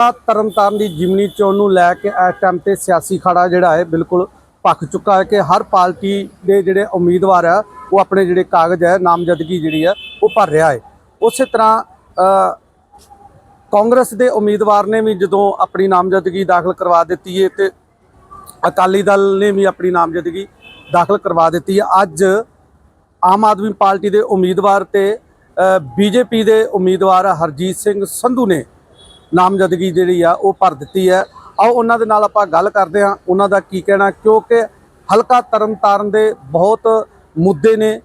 ਤਰਨਤਾਰਨ ਦੀ ਜਿਮਨੀ ਚੋਣ ਨੂੰ ਲੈ ਕੇ ਇਸ ਟਾਈਮ ਤੇ ਸਿਆਸੀ ਖੜਾ ਜਿਹੜਾ ਹੈ ਬਿਲਕੁਲ ਭਖ ਚੁੱਕਾ ਹੈ ਕਿ ਹਰ ਪਾਰਟੀ ਦੇ ਜਿਹੜੇ ਉਮੀਦਵਾਰ ਆ, ਉਹ ਆਪਣੇ ਜਿਹੜੇ ਕਾਗਜ਼ ਹੈ, ਨਾਮਜ਼ਦਗੀ ਜਿਹੜੀ ਹੈ, ਉਹ ਭਰ ਰਿਹਾ ਹੈ। ਉਸੇ ਤਰ੍ਹਾਂ ਕਾਂਗਰਸ ਦੇ ਉਮੀਦਵਾਰ ਨੇ ਵੀ ਜਦੋਂ ਆਪਣੀ ਨਾਮਜ਼ਦਗੀ ਦਾਖਲ ਕਰਵਾ ਦਿੱਤੀ ਹੈ ਤੇ ਅਕਾਲੀ ਦਲ ਨੇ ਵੀ ਆਪਣੀ ਨਾਮਜ਼ਦਗੀ ਦਾਖਲ ਕਰਵਾ ਦਿੱਤੀ ਹੈ। ਅੱਜ ਆਮ ਆਦਮੀ ਪਾਰਟੀ ਦੇ ਉਮੀਦਵਾਰ ਤੇ ਬੀਜੇਪੀ ਦੇ ਉਮੀਦਵਾਰ ਹਰਜੀਤ ਸਿੰਘ ਸੰਧੂ ਨੇ ਨਾਮਜ਼ਦਗੀ ਜਿਹੜੀ ਆ, ਉਹ ਭਰ ਦਿੱਤੀ ਹੈ। ਆਓ ਉਹਨਾਂ ਦੇ ਨਾਲ ਆਪਾਂ ਗੱਲ ਕਰਦੇ ਹਾਂ, ਉਹਨਾਂ ਦਾ ਕੀ ਕਹਿਣਾ, ਕਿਉਂਕਿ ਹਲਕਾ ਤਰਨਤਾਰਨ ਦੇ ਬਹੁਤ ਮੁੱਦੇ ਨੇ।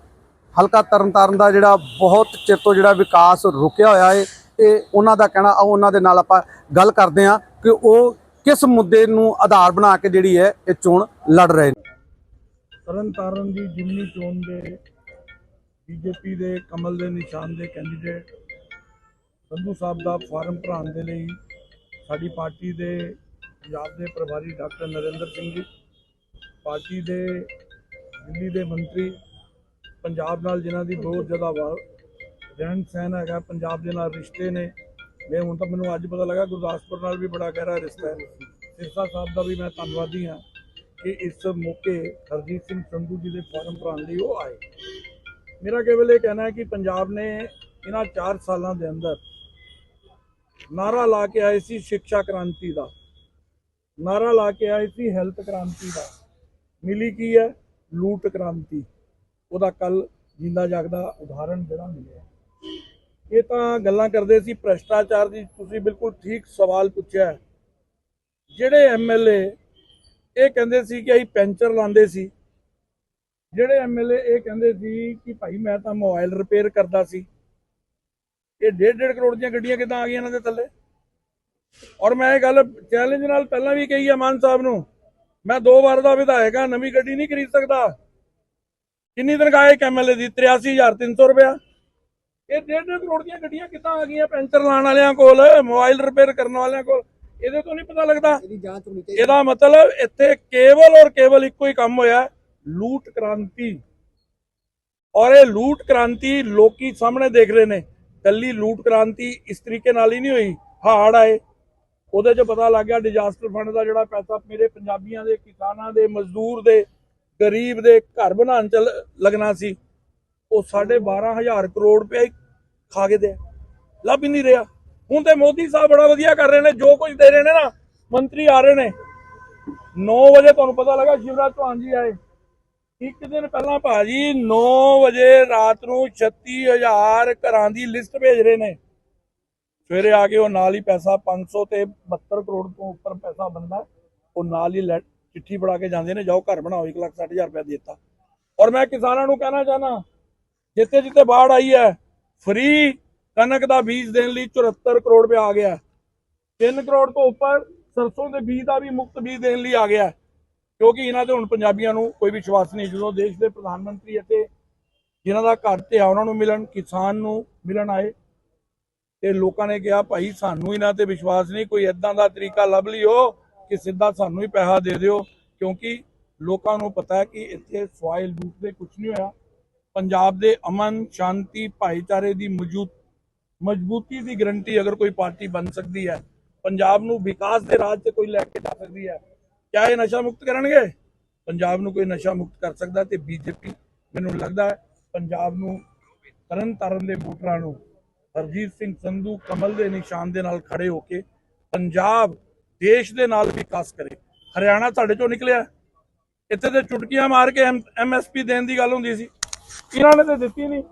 ਹਲਕਾ ਤਰਨਤਾਰਨ ਦਾ ਜਿਹੜਾ ਬਹੁਤ ਚਿਰ ਤੋਂ ਜਿਹੜਾ ਵਿਕਾਸ ਰੁਕਿਆ ਹੋਇਆ ਹੈ ਤੇ ਉਹਨਾਂ ਦਾ ਕਹਿਣਾ, ਆਓ ਉਹਨਾਂ ਦੇ ਨਾਲ ਆਪਾਂ ਗੱਲ ਕਰਦੇ ਹਾਂ ਕਿ ਉਹ ਕਿਸ ਮੁੱਦੇ ਨੂੰ ਆਧਾਰ ਬਣਾ ਕੇ ਜਿਹੜੀ ਹੈ, ਇਹ ਚੋਣ ਲੜ ਰਹੇ ਨੇ। ਤਰਨ ਤਾਰਨ ਦੀ ਜਿਮਨੀ ਚੋਣ ਦੇ ਬੀਜੇਪੀ ਦੇ ਕਮਲ ਦੇ ਨਿਸ਼ਾਨ ਦੇ ਕੈਂਡੀਡੇਟ ਸੰਧੂ ਸਾਹਿਬ ਦਾ ਫਾਰਮ ਭਰਾਉਣ ਦੇ ਲਈ ਸਾਡੀ ਪਾਰਟੀ ਦੇ ਪੰਜਾਬ ਦੇ ਪ੍ਰਭਾਰੀ ਡਾਕਟਰ ਨਰਿੰਦਰ ਸਿੰਘ ਜੀ, ਪਾਰਟੀ ਦੇ ਦਿੱਲੀ ਦੇ ਮੰਤਰੀ, ਪੰਜਾਬ ਨਾਲ ਜਿਨ੍ਹਾਂ ਦੀ ਬਹੁਤ ਜ਼ਿਆਦਾ ਵਾ- ਰਹਿਣ ਸਹਿਣ ਹੈਗਾ, ਪੰਜਾਬ ਦੇ ਨਾਲ ਰਿਸ਼ਤੇ ਨੇ। ਮੈਂ ਹੁਣ ਤਾਂ ਮੈਨੂੰ ਅੱਜ ਪਤਾ ਲੱਗਾ ਗੁਰਦਾਸਪੁਰ ਨਾਲ ਵੀ ਬੜਾ ਗਹਿਰਾ ਰਿਸ਼ਤਾ ਹੈ। ਸਿਰਸਾ ਸਾਹਿਬ ਦਾ ਵੀ ਮੈਂ ਧੰਨਵਾਦੀ ਹਾਂ ਕਿ ਇਸ ਮੌਕੇ ਹਰਜੀਤ ਸਿੰਘ ਸੰਧੂ ਜੀ ਦੇ ਫਾਰਮ ਭਰਾਉਣ ਲਈ ਉਹ ਆਏ। ਮੇਰਾ ਕੇਵਲ ਇਹ ਕਹਿਣਾ ਹੈ ਕਿ ਪੰਜਾਬ ਨੇ ਇਹਨਾਂ 4 ਸਾਲਾਂ ਦੇ ਅੰਦਰ ਨਾਰਾ ਲਾ ਕੇ ਆਏ ਸੀ ਸਿੱਖਿਆ ਕ੍ਰਾਂਤੀ ਦਾ। ਨਾਰਾ ਲਾ ਕੇ ਆਏ ਸੀ ਹੈਲਥ ਕ੍ਰਾਂਤੀ ਦਾ। ਮਿਲੀ ਕੀ ਹੈ? ਲੂਟ ਕ੍ਰਾਂਤੀ। ਉਹਦਾ ਕੱਲ ਜਿੰਦਾ ਜਾਗਦਾ ਉਦਾਹਰਣ ਜਿਹੜਾ ਮਿਲਿਆ। ਇਹ ਤਾਂ ਗੱਲਾਂ ਕਰਦੇ ਸੀ ਭ੍ਰਸ਼ਟਾਚਾਰ ਦੀ। ਤੁਸੀਂ ਬਿਲਕੁਲ ਠੀਕ ਸਵਾਲ ਪੁੱਛਿਆ ਹੈ। ਜਿਹੜੇ ਐਮਐਲਏ ਇਹ ਕਹਿੰਦੇ ਸੀ ਕਿ ਅਸੀਂ ਪੈਂਚਰ ਲਾਉਂਦੇ ਸੀ। ਜਿਹੜੇ ਐਮਐਲਏ ਇਹ ਕਹਿੰਦੇ ਸੀ ਕਿ ਭਾਈ ਮੈਂ ਤਾਂ ਮੋਬਾਈਲ ਰਿਪੇਅਰ ਕਰਦਾ ਸੀ। ਇਹ 1.5 ਕਰੋੜ ਦੀਆਂ ਗੱਡੀਆਂ ਕਿੱਦਾਂ ਆ ਗਈਆਂ ਇਹਨਾਂ ਦੇ ਥੱਲੇ? ਔਰ ਮੈਂ ਇਹ ਗੱਲ ਚੈਲੰਜ ਨਾਲ ਪਹਿਲਾਂ ਵੀ ਕਹੀ ਹੈ ਮਾਨ ਸਾਹਿਬ ਨੂੰ ਮੈਂ ਦੋ ਵਾਰ ਦਾ ਵਿਧਾਇਕ ਹਾਂ ਨਵੀਂ ਗੱਡੀ ਨਹੀਂ ਖਰੀਦ ਸਕਦਾ। ਕਿੰਨੀ ਤਨਖਾਹ ਹੈ ਐਮਐਲਏ ਦੀ? 83300 ਰੁਪਇਆ। ਇਹ 1.5 ਕਰੋੜ ਦੀਆਂ ਗੱਡੀਆਂ ਕਿੱਦਾਂ ਆ ਗਈਆਂ ਪੈਂਚਰ ਲਾਉਣ ਵਾਲਿਆਂ ਕੋਲ ਮੋਬਾਈਲ ਰਿਪੇਅਰ ਕਰਨ ਵਾਲਿਆਂ ਕੋਲ? ਇਹਦੇ ਤੋਂ ਨਹੀਂ ਪਤਾ ਲੱਗਦਾ। ਇਹਦੀ ਮਤਲਬ ਇੱਥੇ ਕੇਵਲ ਔਰ ਕੇਵਲ ਇੱਕੋ ਹੀ ਕੰਮ ਹੋਇਆ ਲੂਟ ਕ੍ਰਾਂਤੀ। ਔਰ ਇਹ ਲੂਟ ਕ੍ਰਾਂਤੀ ਲੋਕੀ ਸਾਹਮਣੇ ਦੇਖ ਰਹੇ ਨੇ। ਕੱਲੀ ਲੂਟ ਕ੍ਰਾਂਤੀ ਇਸ ਤਰੀਕੇ ਨਾਲ ਹੀ ਨਹੀਂ ਹੋਈ। ਹਾੜ ਆਏ। ਉਹਦੇ 'ਚ ਪਤਾ ਲੱਗ ਗਿਆ ਡਿਜ਼ਾਸਟਰ ਫੰਡ ਦਾ ਜਿਹੜਾ ਪੈਸਾ ਮੇਰੇ ਪੰਜਾਬੀਆਂ ਦੇ, ਕਿਸਾਨਾਂ ਦੇ, ਮਜ਼ਦੂਰ ਦੇ, ਗਰੀਬ ਦੇ ਘਰ ਬਣਾਉਣ ਚ ਲ- ਲੱਗਣਾ ਸੀ। ਉਹ 12500 ਕਰੋੜ ਰੁਪਏ ਹੀ ਖਾ ਕੇ ਦੇ ਲੱਭ ਹੀ ਨਹੀਂ ਰਿਹਾ। ਹੁਣ ਤੇ ਮੋਦੀ ਸਾਹਿਬ ਬੜਾ ਵਧੀਆ ਕਰ ਰਹੇ ਨੇ। ਜੋ ਕੁਝ ਦੇ ਰਹੇ ਨੇ ਨਾ, ਮੰਤਰੀ ਆ ਰਹੇ ਨੇ। 9 ਵਜੇ ਤੁਹਾਨੂੰ ਪਤਾ ਲੱਗਾ ਸ਼ਿਵਰਾਜ ਚੌਹਾਨ ਜੀ ਆਏ। ਇੱਕ ਦਿਨ ਪਹਿਲਾਂ ਭਾਜੀ 9 ਵਜੇ ਰਾਤ ਨੂੰ 36000 ਘਰਾਂ ਦੀ ਲਿਸਟ ਭੇਜ ਰਹੇ ਨੇ। ਸਵੇਰੇ ਆ ਕੇ ਉਹ ਨਾਲ ਹੀ ਪੈਸਾ 500 ਤੇ 72 ਕਰੋੜ ਤੋਂ ਉੱਪਰ ਪੈਸਾ ਬੰਦਾ ਉਹ ਨਾਲ ਹੀ ਲੈ- ਚਿੱਠੀ ਫੜਾ ਕੇ ਜਾਂਦੇ ਨੇ, ਜਾਓ ਘਰ ਬਣਾਓ 160000 ਰੁਪਏ ਦੇ ਦਿੱਤਾ। ਔਰ ਮੈਂ ਕਿਸਾਨਾਂ ਨੂੰ ਕਹਿਣਾ ਚਾਹਨਾ ਜਿੱਥੇ ਜਿੱਥੇ ਬਾੜ ਆਈ ਹੈ, ਫ੍ਰੀ ਕਣਕ ਦਾ ਬੀਜ ਦੇਣ ਲਈ 74 ਕਰੋੜ ਰੁਪਏ ਆ ਗਿਆ। 3 ਕਰੋੜ ਤੋਂ ਉੱਪਰ ਸਰਸੋਂ ਦੇ ਬੀਜ ਦਾ ਵੀ ਮੁਫਤ ਬੀਜ ਦੇਣ ਲਈ ਆ ਗਿਆ। ਕਿਉਂਕਿ ਇਹਨਾਂ ਤੇ ਹੁਣ ਪੰਜਾਬੀਆਂ ਨੂੰ ਕੋਈ ਵਿਸ਼ਵਾਸ ਨਹੀਂ। ਜਦੋਂ ਦੇਸ਼ ਦੇ ਪ੍ਰਧਾਨ ਮੰਤਰੀ ਅਤੇ ਜਿਨ੍ਹਾਂ ਦਾ ਘਰ ਤੇ ਆ, ਉਹਨਾਂ ਨੂੰ ਮਿਲਣ, ਕਿਸਾਨ ਨੂੰ ਮਿਲਣ ਆਏ ਤੇ ਲੋਕਾਂ ਨੇ ਕਿਹਾ, ਭਾਈ, ਸਾਨੂੰ ਇਹਨਾਂ ਤੇ ਵਿਸ਼ਵਾਸ ਨਹੀਂ। ਕੋਈ ਐਦਾਂ ਦਾ ਤਰੀਕਾ ਲੱਭ ਲਿਓ ਕਿ ਸਿੱਧਾ ਸਾਨੂੰ ਹੀ ਪੈਸਾ ਦੇ ਦਿਓ। ਕਿਉਂਕਿ ਲੋਕਾਂ ਨੂੰ ਪਤਾ ਹੈ ਕਿ ਇੱਥੇ ਸਵਾਇਲ ਲੂਟ ਦੇ ਕੁਝ ਨਹੀਂ ਹੋਇਆ। ਪੰਜਾਬ ਦੇ ਅਮਨ, ਸ਼ਾਂਤੀ, ਭਾਈਚਾਰੇ ਦੀ ਮੌਜੂਦ ਮਜ਼ਬੂਤੀ ਦੀ ਗਰੰਟੀ ਅਗਰ ਕੋਈ ਪਾਰਟੀ ਬਣ ਸਕਦੀ ਹੈ, ਪੰਜਾਬ ਨੂੰ ਵਿਕਾਸ ਦੇ ਰਾਹ ਤੇ ਕੋਈ ਲੈ ਕੇ ਜਾ ਸਕਦੀ ਹੈ ਕਿਆ ਇਹ ਨਸ਼ਾ ਮੁਕਤ ਕਰਨਗੇ? ਪੰਜਾਬ ਨੂੰ ਕੋਈ ਨਸ਼ਾ ਮੁਕਤ ਕਰ ਸਕਦਾ ਤੇ ਬੀਜੇਪੀ ਮੈਨੂੰ ਲੱਗਦਾ ਪੰਜਾਬ ਨੂੰ ਤਰਨ ਤਾਰਨ ਦੇ ਵੋਟਰਾਂ ਨੂੰ ਹਰਜੀਤ ਸਿੰਘ ਸੰਧੂ, ਕਮਲ ਦੇ ਨਿਸ਼ਾਨ ਦੇ ਨਾਲ ਖੜੇ ਹੋ ਕੇ ਪੰਜਾਬ ਦੇਸ਼ ਦੇ ਨਾਲ ਵਿਕਾਸ ਕਰੇ। ਹਰਿਆਣਾ ਸਾਡੇ ਚੋਂ ਨਿਕਲਿਆ ਇੱਥੇ ਤੇ ਚੁਟਕੀਆਂ ਮਾਰ ਕੇ ਐਮਐਸਪੀ ਦੇਣ ਦੀ ਗੱਲ ਹੁੰਦੀ ਸੀ। ਇਹਨਾਂ ਨੇ ਤੇ ਦਿੱਤੀ ਨਹੀਂ।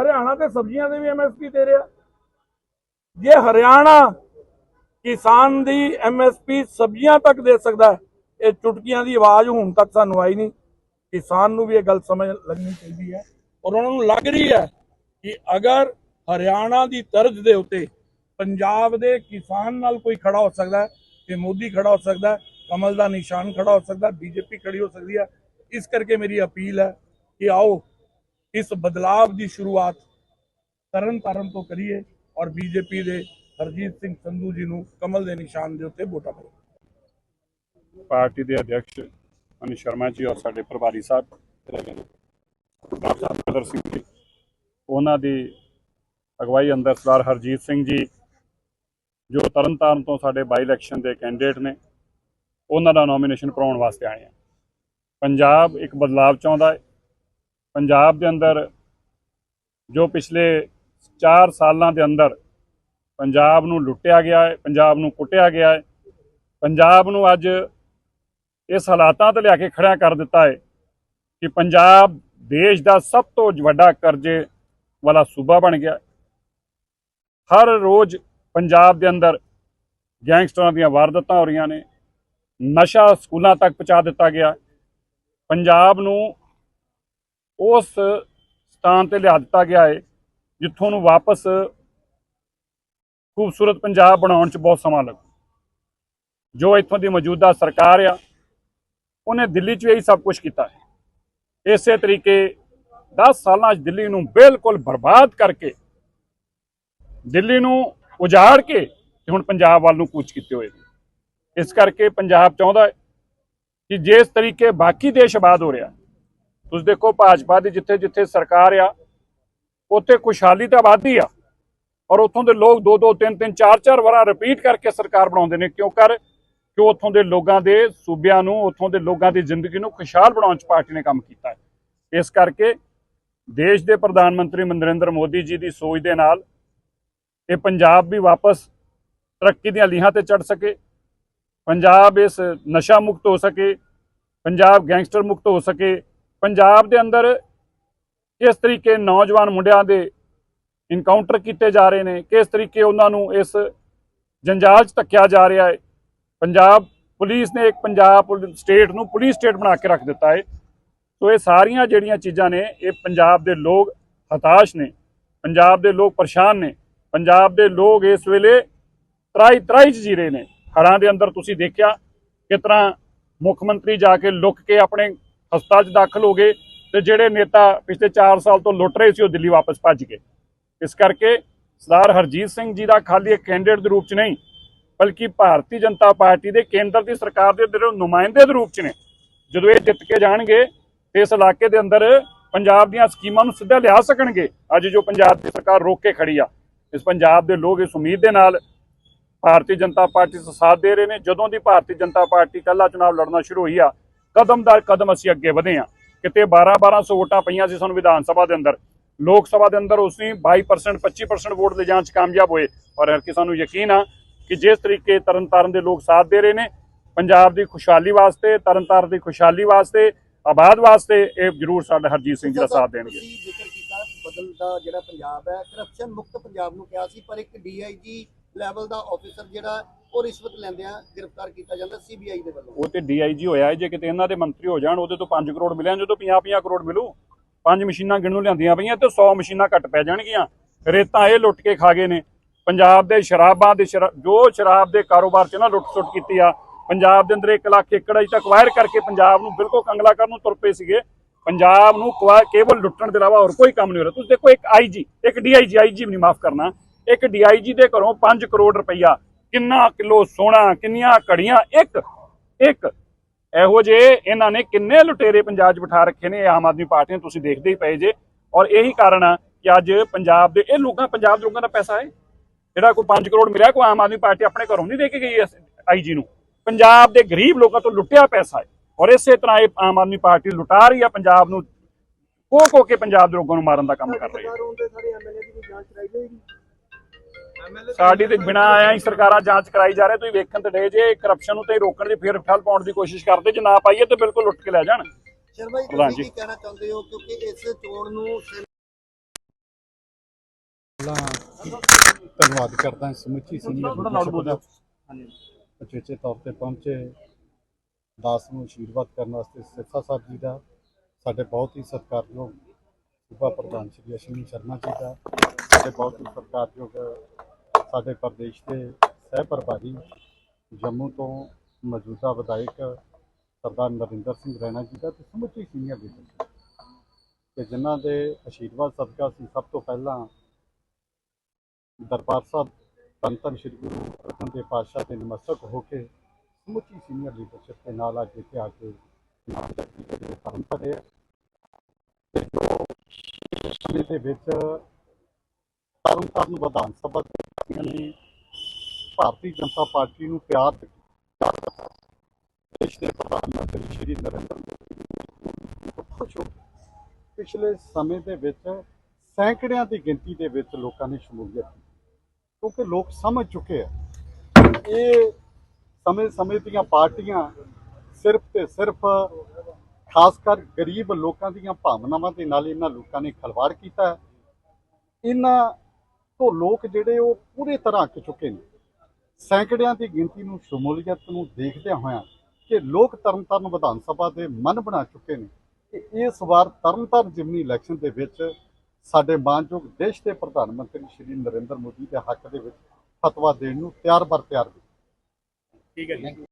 ਹਰਿਆਣਾ ਤੇ ਸਬਜ਼ੀਆਂ ਦੇ ਵੀ ਐਮਐਸਪੀ ਦੇ ਰਿਹਾ। ਜੇ ਹਰਿਆਣਾ ਕਿਸਾਨ ਦੀ ਐਮਐਸਪੀ ਸਬਜ਼ੀਆਂ ਤੱਕ ਦੇ ਸਕਦਾ ਇਹ ਚੁਟਕੀਆਂ ਦੀ ਆਵਾਜ਼ ਹੁਣ ਤੱਕ ਸਾਨੂੰ ਆਈ ਨਹੀਂ। ਕਿਸਾਨ ਨੂੰ ਵੀ ਇਹ ਗੱਲ ਸਮਝ ਲੱਗਣੀ ਚਾਹੀਦੀ ਹੈ। ਔਰ ਉਹਨਾਂ ਨੂੰ ਲੱਗ ਰਹੀ ਹੈ ਕਿ ਅਗਰ ਹਰਿਆਣਾ ਦੀ ਤਰਜ਼ ਦੇ ਉੱਤੇ ਪੰਜਾਬ ਦੇ ਕਿਸਾਨ ਨਾਲ ਕੋਈ ਖੜਾ ਹੋ ਸਕਦਾ ਹੈ, ਤੇ ਮੋਦੀ ਖੜਾ ਹੋ ਸਕਦਾ ਹੈ, ਕਮਲ ਦਾ ਨਿਸ਼ਾਨ ਖੜਾ ਹੋ ਸਕਦਾ ਬੀਜੇਪੀ ਖੜੀ ਹੋ ਸਕਦੀ ਹੈ, ਇਸ ਕਰਕੇ ਮੇਰੀ ਅਪੀਲ ਹੈ ਕਿ ਆਓ, ਇਸ ਬਦਲਾਵ ਦੀ ਸ਼ੁਰੂਆਤ ਤਰਨ ਤਾਰਨ ਤੋਂ ਕਰੀਏ ਔਰ ਬੀਜੇਪੀ ਦੇ ਹਰਜੀਤ ਸਿੰਘ ਸੰਧੂ ਜੀ ਨੂੰ ਕਮਲ ਦੇ ਨਿਸ਼ਾਨ ਦੇ ਉੱਤੇ ਵੋਟਾਂ ਪਾਓ ਪਾਰਟੀ ਦੇ ਅਧਿਕਸ਼ ਅਨਿਲ ਸ਼ਰਮਾ ਜੀ ਔਰ ਸਾਡੇ ਪ੍ਰਭਾਰੀ ਸਾਹਿਬ ਡਾਕਟਰ ਬਦਰ ਸਿੰਘ ਜੀ, ਉਹਨਾਂ ਦੀ ਅਗਵਾਈ ਅੰਦਰ ਸਰਦਾਰ ਹਰਜੀਤ ਸਿੰਘ ਜੀ, ਜੋ ਤਰਨਤਾਰਨ ਤੋਂ ਸਾਡੇ ਬਾਈ ਇਲੈਕਸ਼ਨ ਦੇ ਕੈਂਡੀਡੇਟ ਨੇ, ਉਹਨਾਂ ਦਾ ਨੋਮੀਨੇਸ਼ਨ ਕਰਾਉਣ ਵਾਸਤੇ ਆਏ ਆ। ਪੰਜਾਬ ਇੱਕ ਬਦਲਾਵ ਚਾਹੁੰਦਾ ਹੈ। ਪੰਜਾਬ ਦੇ ਅੰਦਰ ਜੋ ਪਿਛਲੇ 4 ਸਾਲਾਂ ਦੇ ਅੰਦਰ ਪੰਜਾਬ ਨੂੰ ਲੁੱਟਿਆ ਗਿਆ ਹੈ, ਪੰਜਾਬ ਨੂੰ ਕੁੱਟਿਆ ਗਿਆ ਹੈ। ਪੰਜਾਬ ਨੂੰ ਅੱਜ ਇਸ ਹਾਲਾਤਾਂ ਤੇ ਲਿਆ ਕੇ ਖੜਾ ਕਰ ਦਿੱਤਾ ਹੈ ਕਿ ਪੰਜਾਬ ਦੇਸ਼ ਦਾ ਸਭ ਤੋਂ ਵੱਡਾ ਕਰਜ਼ੇ ਵਾਲਾ ਸੂਬਾ ਬਣ ਗਿਆ ਹਰ ਰੋਜ਼ ਪੰਜਾਬ ਦੇ ਅੰਦਰ ਗੈਂਗਸਟਰਾਂ ਦੀਆਂ ਵਾਰਦਾਤਾਂ ਹੋ ਰਹੀਆਂ ਨੇ, ਨਸ਼ਾ ਸਕੂਲਾਂ ਤੱਕ ਪਹੁੰਚਾ ਦਿੱਤਾ ਗਿਆ ਪੰਜਾਬ ਨੂੰ ਉਸ ਸਥਾਨ ਤੇ ਲਿਆ ਦਿੱਤਾ ਗਿਆ ਹੈ ਜਿੱਥੋਂ ਨੂੰ ਵਾਪਸ ਖੂਬਸੂਰਤ ਪੰਜਾਬ ਬਣਾਉਣ 'ਚ ਬਹੁਤ ਸਮਾਂ ਲੱਗੂ। ਜੋ ਇੱਥੋਂ ਦੀ ਮੌਜੂਦਾ ਸਰਕਾਰ ਆ, ਉਹਨੇ ਦਿੱਲੀ 'ਚ ਇਹੀ ਸਭ ਕੁਝ ਕੀਤਾ ਹੈ। ਇਸੇ ਤਰੀਕੇ 10 ਸਾਲਾਂ 'ਚ ਦਿੱਲੀ ਨੂੰ ਬਿਲਕੁਲ ਬਰਬਾਦ ਕਰਕੇ, ਦਿੱਲੀ ਨੂੰ ਉਜਾੜ ਕੇ ਤੇ ਹੁਣ ਪੰਜਾਬ ਵੱਲ ਨੂੰ ਕੂਚ ਕੀਤੇ ਹੋਏ ਨੇ। ਇਸ ਕਰਕੇ ਪੰਜਾਬ ਚਾਹੁੰਦਾ ਹੈ ਕਿ ਜਿਸ ਤਰੀਕੇ ਬਾਕੀ ਦੇਸ਼ ਆਬਾਦ ਹੋ ਰਿਹਾ, ਤੁਸੀਂ ਦੇਖੋ ਭਾਜਪਾ ਦੀ ਜਿੱਥੇ ਜਿੱਥੇ ਸਰਕਾਰ ਆ, ਉੱਥੇ ਖੁਸ਼ਹਾਲੀ ਤਾਂ ਆਬਾਦੀ ਆ ਔਰ ਉੱਥੋਂ ਦੇ ਲੋਕ ਦੋ ਦੋ, ਤਿੰਨ ਤਿੰਨ, ਚਾਰ ਚਾਰ ਵਾਰਾਂ ਰਿਪੀਟ ਕਰਕੇ ਸਰਕਾਰ ਬਣਾਉਂਦੇ ਨੇ। ਕਿਉਂ ਕਰ? ਕਿ ਉੱਥੋਂ ਦੇ ਲੋਕਾਂ ਦੇ ਸੂਬਿਆਂ ਨੂੰ, ਉੱਥੋਂ ਦੇ ਲੋਕਾਂ ਦੀ ਜ਼ਿੰਦਗੀ ਨੂੰ ਖੁਸ਼ਹਾਲ ਬਣਾਉਣ 'ਚ ਪਾਰਟੀ ਨੇ ਕੰਮ ਕੀਤਾ ਹੈ। ਇਸ ਕਰਕੇ ਦੇਸ਼ ਦੇ ਪ੍ਰਧਾਨ ਮੰਤਰੀ ਨਰਿੰਦਰ ਮੋਦੀ ਜੀ ਦੀ ਸੋਚ ਦੇ ਨਾਲ ਇਹ ਪੰਜਾਬ ਵੀ ਵਾਪਸ ਤਰੱਕੀ ਦੀਆਂ ਲੀਹਾਂ ਤੇ ਚੜ ਸਕੇ। ਪੰਜਾਬ ਇਸ ਨਸ਼ਾ ਮੁਕਤ ਹੋ ਸਕੇ, ਪੰਜਾਬ ਗੈਂਗਸਟਰ ਮੁਕਤ ਹੋ ਸਕੇ। ਪੰਜਾਬ ਦੇ ਅੰਦਰ ਕਿਸ ਤਰੀਕੇ ਨੌਜਵਾਨ ਮੁੰਡਿਆਂ ਦੇ ਇਨਕਾਊਂਟਰ ਕੀਤੇ ਜਾ ਰਹੇ ਨੇ, ਕਿਸ ਤਰੀਕੇ ਉਹਨਾਂ ਨੂੰ ਇਸ ਜੰਜਾਲ 'ਚ ਧੱਕਿਆ ਜਾ ਰਿਹਾ ਹੈ? ਪੰਜਾਬ ਪੁਲਿਸ ਨੇ ਇੱਕ ਪੰਜਾਬ ਸਟੇਟ ਨੂੰ ਪੁਲਿਸ ਸਟੇਟ ਬਣਾ ਕੇ ਰੱਖ ਦਿੱਤਾ ਹੈ। ਸੋ ਇਹ ਸਾਰੀਆਂ ਜਿਹੜੀਆਂ ਚੀਜ਼ਾਂ ਨੇ, ਇਹ ਪੰਜਾਬ ਦੇ ਲੋਕ ਹਤਾਸ਼ ਨੇ, ਪੰਜਾਬ ਦੇ ਲੋਕ ਪਰੇਸ਼ਾਨ ਨੇ, ਪੰਜਾਬ ਦੇ ਲੋਕ ਇਸ ਵੇਲੇ ਤਰਾਈ ਤਰਾਈ ਚ ਜੀ ਰਹੇ ਨੇ। ਹਰਾਂ ਦੇ ਅੰਦਰ ਤੁਸੀਂ ਦੇਖਿਆ ਕਿਸ ਤਰ੍ਹਾਂ ਮੁੱਖ ਮੰਤਰੀ ਜਾ ਕੇ ਲੁੱਕ ਕੇ ਆਪਣੇ ਹਸਪਤਾਲ 'ਚ ਦਾਖਲ ਹੋ ਗਏ ਤੇ ਜਿਹੜੇ ਨੇਤਾ ਪਿਛਲੇ 4 ਸਾਲ ਤੋਂ ਲੁੱਟ ਰਹੇ ਸੀ, ਉਹ ਦਿੱਲੀ ਵਾਪਸ ਭੱਜ ਗਏ। ਇਸ ਕਰਕੇ ਸਰਦਾਰ ਹਰਜੀਤ ਸਿੰਘ ਜੀ ਦਾ ਖਾਲੀ ਇੱਕ ਕੈਂਡੀਡੇਟ ਦੇ ਰੂਪ 'ਚ ਨਹੀਂ, ਬਲਕਿ ਭਾਰਤੀ ਜਨਤਾ ਪਾਰਟੀ ਦੇ ਕੇਂਦਰ ਦੀ ਸਰਕਾਰ ਦੇ ਜਿਹੜੇ ਨੁਮਾਇੰਦੇ ਦੇ ਰੂਪ 'ਚ ਨੇ। ਜਦੋਂ ਇਹ ਜਿੱਤ ਕੇ ਜਾਣਗੇ, ਤੇ ਇਸ ਇਲਾਕੇ ਦੇ ਅੰਦਰ ਪੰਜਾਬ ਦੀਆਂ ਸਕੀਮਾਂ ਨੂੰ ਸਿੱਧਾ ਲਿਆ ਸਕਣਗੇ। ਅੱਜ ਜੋ ਪੰਜਾਬ ਦੀ ਸਰਕਾਰ ਰੋਕ ਕੇ ਖੜੀ ਆ, ਇਸ ਪੰਜਾਬ ਦੇ ਲੋਕ ਇਸ ਉਮੀਦ ਦੇ ਨਾਲ ਭਾਰਤੀ ਜਨਤਾ ਪਾਰਟੀ ਦਾ ਸਾਥ ਦੇ ਰਹੇ ਨੇ। ਜਦੋਂ ਦੀ ਭਾਰਤੀ ਜਨਤਾ ਪਾਰਟੀ ਕੱਲਾ ਚੁਣਾਵ ਲੜਨਾ ਸ਼ੁਰੂ ਹੋਈ ਆ, ਕਦਮ ਦਰ ਕਦਮ ਅਸੀਂ ਅੱਗੇ ਵਧੇ ਆ। ਕਿਤੇ 12 1200 ਵੋਟਾਂ ਪਈਆਂ ਸੀ ਸਾਨੂੰ ਵਿਧਾਨ ਸਭਾ ਦੇ ਅੰਦਰ ਲੋਕ ਸਭਾ ਦੇ ਅੰਦਰ ਉਸਨੇ 22% 25% ਵੋਟ ਦੇ ਜਾਣ ਚ ਕਾਮਯਾਬ ਹੋਏ। ਔਰ ਹਰ ਕਿ ਸਾਨੂੰ ਯਕੀਨ ਆ ਕਿ ਜਿਸ ਤਰੀਕੇ ਤਰਨਤਾਰਨ ਦੇ ਲੋਕ ਸਾਥ ਦੇ ਰਹੇ ਨੇ ਪੰਜਾਬ ਦੀ ਖੁਸ਼ਹਾਲੀ ਵਾਸਤੇ ਤਰਨਤਾਰਨ ਦੀ ਖੁਸ਼ਹਾਲੀ ਵਾਸਤੇ ਆਬਾਦ ਵਾਸਤੇ ਇਹ ਜ਼ਰੂਰ ਸਾਡਾ ਹਰਜੀਤ ਸਿੰਘ ਜੀ ਦਾ ਸਾਥ ਦੇਣਗੇ। ਜ਼ਿਕਰ ਕੀਤਾ ਬਦਲਦਾ ਜਿਹੜਾ ਪੰਜਾਬ ਹੈ ਕਰਪਸ਼ਨ ਮੁਕਤ ਪੰਜਾਬ ਨੂੰ ਕਿਹਾ ਸੀ ਪਰ ਇੱਕ ਡੀਆਈਜੀ ਲੈਵਲ ਦਾ ਆਫੀਸਰ ਜਿਹੜਾ ਉਹ ਰਿਸ਼ਵਤ ਲੈਂਦਿਆਂ ਗ੍ਰਿਫਤਾਰ ਕੀਤਾ ਜਾਂਦਾ ਸੀਬੀਆਈ ਦੇ ਵੱਲੋਂ। ਉਹ ਤੇ ਡੀਆਈਜੀ ਹੋਇਆ ਜੇ ਕਿਤੇ ਇਹਨਾਂ ਦੇ ਮੰਤਰੀ ਹੋ ਜਾਣ ਉਹਦੇ ਤੋਂ 5 ਕਰੋੜ ਮਿਲਿਆ ਜਦੋਂ 50-50 ਕਰੋੜ ਮਿਲੂ। ਪੰਜ ਮਸ਼ੀਨਾਂ ਗਿਣਨ ਲਿਆਂਦੀਆਂ ਪਈਆਂ ਤੇ 100 ਮਸ਼ੀਨਾਂ ਘੱਟ ਪੈ ਜਾਣਗੀਆਂ। ਰੇਤਾਂ ਇਹ ਲੁੱਟ ਕੇ ਖਾ ਗਏ ਨੇ। ਪੰਜਾਬ ਦੇ ਸ਼ਰਾਬਾਂ ਦੇ ਜੋ ਸ਼ਰਾਬ ਦੇ ਕਾਰੋਬਾਰ 'ਚ ਨਾ ਲੁੱਟ ਸੁੱਟ ਕੀਤੀ ਆ, ਪੰਜਾਬ ਦੇ ਅੰਦਰ 1 ਲੱਖ ਏਕੜ ਅਜੇ ਤੱਕ ਵਾਇਰ ਕਰਕੇ ਪੰਜਾਬ ਨੂੰ ਬਿਲਕੁਲ ਕੰਗਲਾ ਕਰਨ ਨੂੰ ਤੁਰ ਪਏ ਸੀਗੇ। ਪੰਜਾਬ ਨੂੰ ਕੇਵਲ ਲੁੱਟਣ ਦੇ ਇਲਾਵਾ ਹੋਰ ਕੋਈ ਕੰਮ ਨਹੀਂ ਹੋ ਰਿਹਾ। ਤੁਸੀਂ ਦੇਖੋ, ਇੱਕ ਆਈਜੀ ਇੱਕ ਡੀਆਈਜੀ ਆਈਜੀ ਵੀ ਨਹੀਂ ਮਾਫ ਕਰਨਾ। ਇੱਕ ਡੀਆਈਜੀ ਦੇ ਘਰੋਂ 5 ਕਰੋੜ ਰੁਪਈਆ। ਕਿੰਨਾ ਕਿਲੋ ਸੋਨਾ, ਕਿੰਨੀਆਂ ਘੜੀਆਂ, ਇੱਕ ਇੱਕ ਇਹੋ ਜੇ ਇਹਨਾਂ ਨੇ ਕਿੰਨੇ ਲੁਟੇਰੇ ਪੰਜਾਬ 'ਚ ਬਿਠਾ ਰੱਖੇ ਨੇ ਆਮ ਆਦਮੀ ਪਾਰਟੀ ਨੇ, ਤੁਸੀਂ ਦੇਖਦੇ ਹੀ ਪਏ ਜੇ। ਔਰ ਇਹੀ ਕਾਰਨ ਆ ਕਿ ਅੱਜ ਪੰਜਾਬ ਦੇ, ਇਹ ਲੋਕਾਂ, ਪੰਜਾਬ ਦੇ ਲੋਕਾਂ ਦਾ ਪੈਸਾ ਹੈ। ਜਿਹੜਾ ਕੋਈ 5 ਕਰੋੜ ਮਿਲਿਆ, ਕੋਈ ਆਮ ਆਦਮੀ ਪਾਰਟੀ ਆਪਣੇ ਘਰੋਂ ਨਹੀਂ ਦੇ ਕੇ ਗਈ ਆਈਜੀ ਨੂੰ। ਪੰਜਾਬ ਦੇ ਗਰੀਬ ਲੋਕਾਂ ਤੋਂ ਲੁੱਟਿਆ ਪੈਸਾ ਹੈ। ਔਰ ਇਸੇ ਤਰ੍ਹਾਂ ਇਹ ਆਮ ਆਦਮੀ ਪਾਰਟੀ ਲੁਟਾ ਰਹੀ ਆ ਪੰਜਾਬ ਨੂੰ ਕੋ ਕੋ ਕੇ ਪੰਜਾਬ ਦੇ ਲੋਕਾਂ ਨੂੰ ਮਾਰਨ ਦਾ ਕੰਮ ਕਰ ਰਹੀ ਹੈ। ਸਾਡੀ ਤੇ ਬਿਨਾ ਆਇਆ ਹੀ ਸਰਕਾਰਾਂ ਜਾਂਚ ਕਰਾਈ ਜਾ ਰਹੇ ਤੁਸੀਂ ਵੇਖਣ ਤੇ ਡੇ ਜੇ ਕਰਪਸ਼ਨ ਨੂੰ ਤੇ ਰੋਕਣ ਦੀ ਫੇਰ ਠੱਲ ਪਾਉਣ ਦੀ ਕੋਸ਼ਿਸ਼ ਕਰਦੇ ਜੇ ਨਾ ਪਾਈਏ ਤੇ ਬਿਲਕੁਲ ਲੁੱਟ ਕੇ ਲੈ ਜਾਣ। ਸ਼ਰਮਾ ਜੀ ਤੁਸੀਂ। ਕੀ ਕਹਿਣਾ ਚਾਹੁੰਦੇ ਹੋ? ਕਿਉਂਕਿ ਇਸ ਚੋਣ ਨੂੰ ਧੰਨਵਾਦ ਕਰਦਾ ਹਾਂ ਸਮੁੱਚੀ ਸੀਨੀਅਰ ਦਾ ਉਚੇਚੇ ਤੌਰ ਤੇ ਪਹੁੰਚੇ। ਦਾਸ ਨੂੰ ਆਸ਼ੀਰਵਾਦ ਕਰਨ ਵਾਸਤੇ ਸਿਰਸਾ ਸਾਹਿਬ ਜੀ ਦਾ ਸਾਡੇ ਬਹੁਤ ਹੀ ਸਤਿਕਾਰਯੋਗ ਸੂਬਾ ਪ੍ਰਧਾਨ ਸ਼੍ਰੀ ਅਸ਼ਵਨੀ ਸ਼ਰਮਾ ਜੀ ਦਾ ਸਾਡੇ ਬਹੁਤ ਹੀ ਸਤਿਕਾਰਯੋਗ ਸਾਡੇ ਪ੍ਰਦੇਸ਼ ਦੇ ਸਹਿ ਪ੍ਰਭਾਰੀ ਜੰਮੂ ਤੋਂ ਮੌਜੂਦਾ ਵਿਧਾਇਕ ਸਰਦਾਰ ਨਰਿੰਦਰ ਸਿੰਘ ਰੈਣਾ ਜੀ ਦਾ ਤੇ ਸਮੁੱਚੀ ਸੀਨੀਅਰ ਲੀਡਰਸ਼ਿਪ ਤੇ ਜਿਨ੍ਹਾਂ ਦੇ ਆਸ਼ੀਰਵਾਦ ਸਦਕਾ ਅਸੀਂ ਸਭ ਤੋਂ ਪਹਿਲਾਂ ਦਰਬਾਰ ਸਾਹਿਬ ਧੰਨ ਧੰਨ ਸ਼੍ਰੀ ਗੁਰੂ ਅਰਜਨ ਦੇਵ ਪਾਤਸ਼ਾਹ ਦੇ ਨਮਸਤਕ ਹੋ ਕੇ ਸਮੁੱਚੀ ਸੀਨੀਅਰ ਲੀਡਰਸ਼ਿਪ ਦੇ ਨਾਲ ਅੱਜ ਇੱਥੇ ਆ ਕੇ ਨਾਮ ਦੇ ਜਿਹੜੇ ਧਰਮ ਤੇ ਜੋ ਦੇ ਵਿੱਚ ਤਰਨ ਤਾਰਨ ਵਿਧਾਨ ਸਭਾ ਦੇ ਲਈ ਭਾਰਤੀ ਜਨਤਾ ਪਾਰਟੀ ਨੂੰ ਪਿਆਰ ਦਿੱਤਾ। ਦੇਸ਼ ਦੇ ਪ੍ਰਧਾਨ ਮੰਤਰੀ ਸ਼੍ਰੀ ਨਰਿੰਦਰ ਮੋਦੀ ਪਿਛਲੇ ਸਮੇਂ ਦੇ ਵਿੱਚ ਸੈਂਕੜਿਆਂ ਦੀ ਗਿਣਤੀ ਦੇ ਵਿੱਚ ਲੋਕਾਂ ਨੇ ਸ਼ਮੂਲੀਅਤ ਕੀਤੀ। ਕਿਉਂਕਿ ਲੋਕ ਸਮਝ ਚੁੱਕੇ ਆ। ਇਹ ਸਮੇਂ ਸਮੇਂ ਦੀਆਂ ਪਾਰਟੀਆਂ ਸਿਰਫ ਤੇ ਸਿਰਫ ਖਾਸ ਕਰ ਗਰੀਬ ਲੋਕਾਂ ਦੀਆਂ ਭਾਵਨਾਵਾਂ ਦੇ ਨਾਲ ਇਹਨਾਂ ਲੋਕਾਂ ਨੇ ਖਲਵਾੜ ਕੀਤਾ। ਇਹਨਾਂ ਤੋਂ ਲੋਕ ਜਿਹੜੇ ਉਹ ਪੂਰੀ ਤਰ੍ਹਾਂ ਅੱਕ ਚੁੱਕੇ ਨੇ। ਸੈਂਕੜਿਆਂ ਦੀ ਗਿਣਤੀ ਨੂੰ ਸ਼ਮੂਲੀਅਤ ਨੂੰ ਦੇਖਦਿਆਂ ਹੋਇਆਂ ਕਿ ਲੋਕ ਤਰਨਤਾਰਨ ਵਿਧਾਨ ਸਭਾ ਦੇ ਮਨ ਬਣਾ ਚੁੱਕੇ ਨੇ ਕਿ ਇਸ ਵਾਰ ਤਰਨਤਾਰਨ ਜਿਮਨੀ ਇਲੈਕਸ਼ਨ ਦੇ ਵਿੱਚ ਸਾਡੇ ਮਾਨਯੋਗ ਦੇਸ਼ ਦੇ ਪ੍ਰਧਾਨ ਮੰਤਰੀ ਸ਼੍ਰੀ ਨਰਿੰਦਰ ਮੋਦੀ ਦੇ ਹੱਕ ਦੇ ਵਿੱਚ ਫਤਵਾ ਦੇਣ ਨੂੰ ਤਿਆਰ ਬਰ ਤਿਆਰ ਨੇ। ਠੀਕ ਹੈ ਜੀ।